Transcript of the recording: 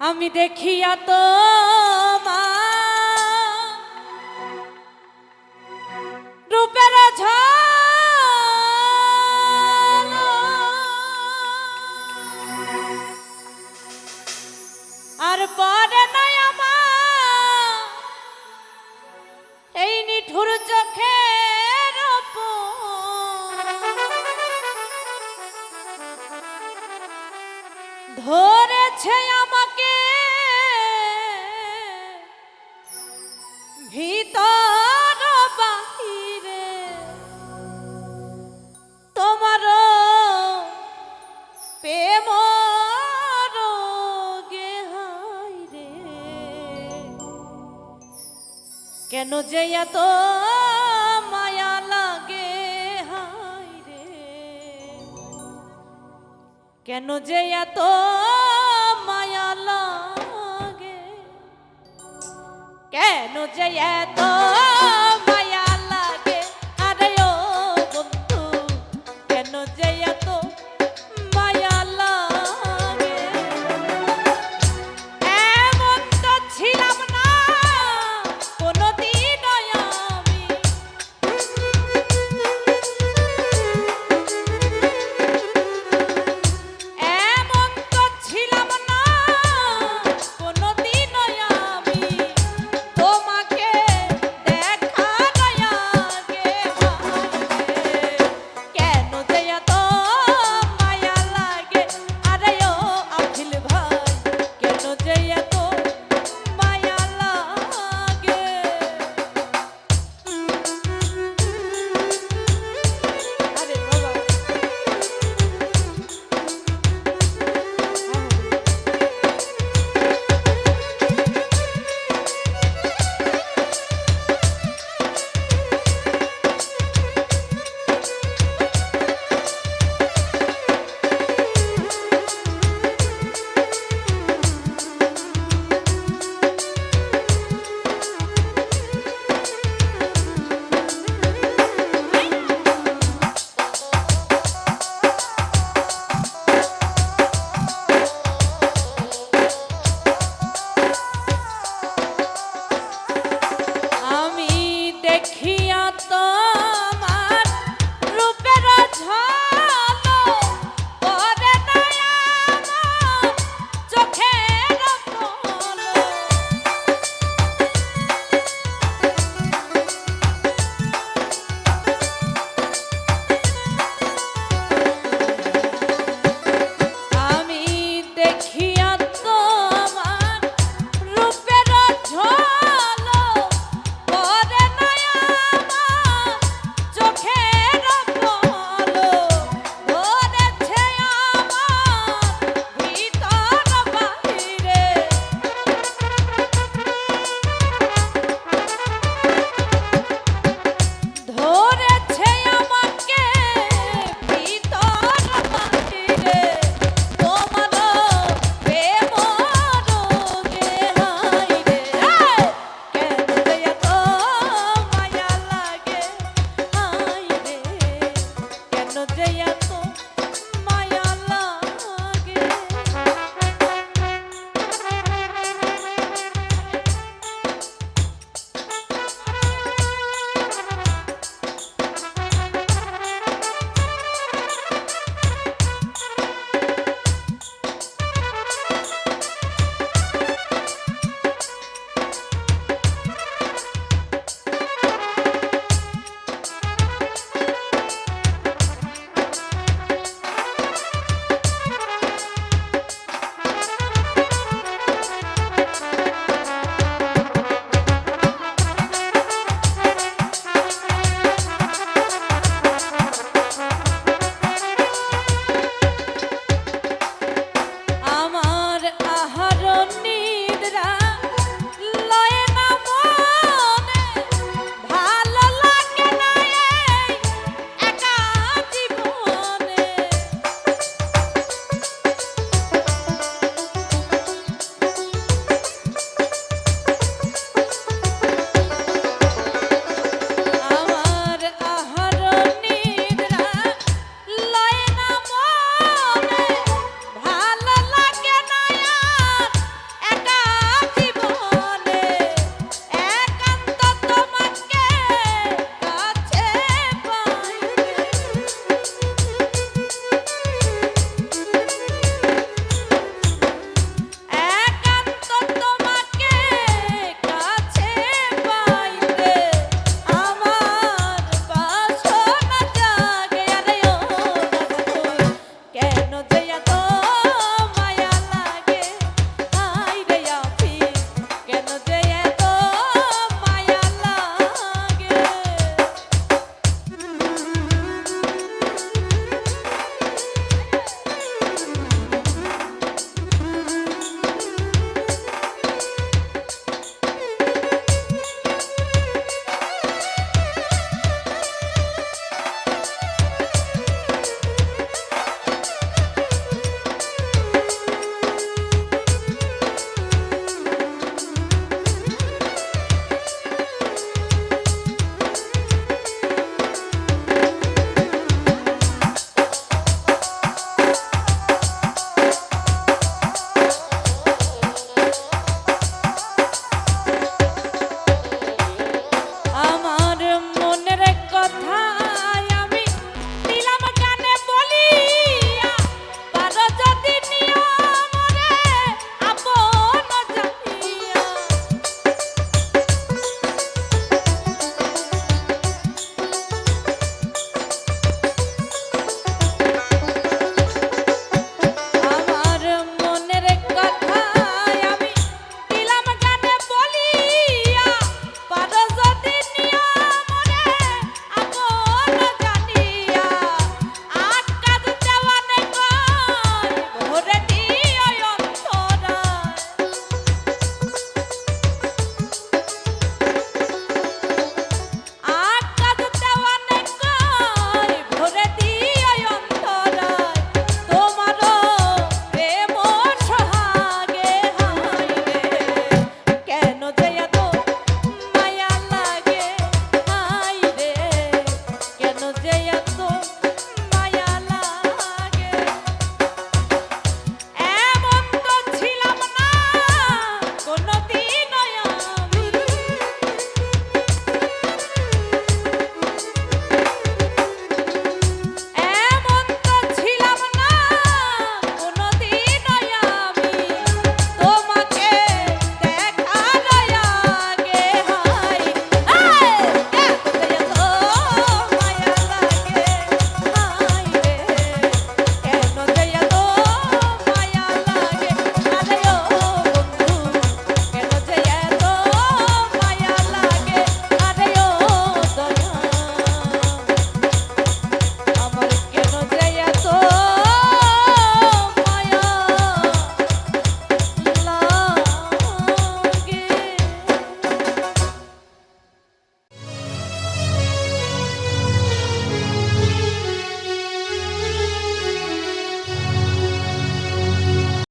আমি দেখিয়া তো রূপের ঝলক। আর পরে ধরেছে আমাকে। ভিতর বাহিরে তোমার প্রেম কেন যে এত মায়া লাগে হায় রে। কেন যে এত কেন যে এত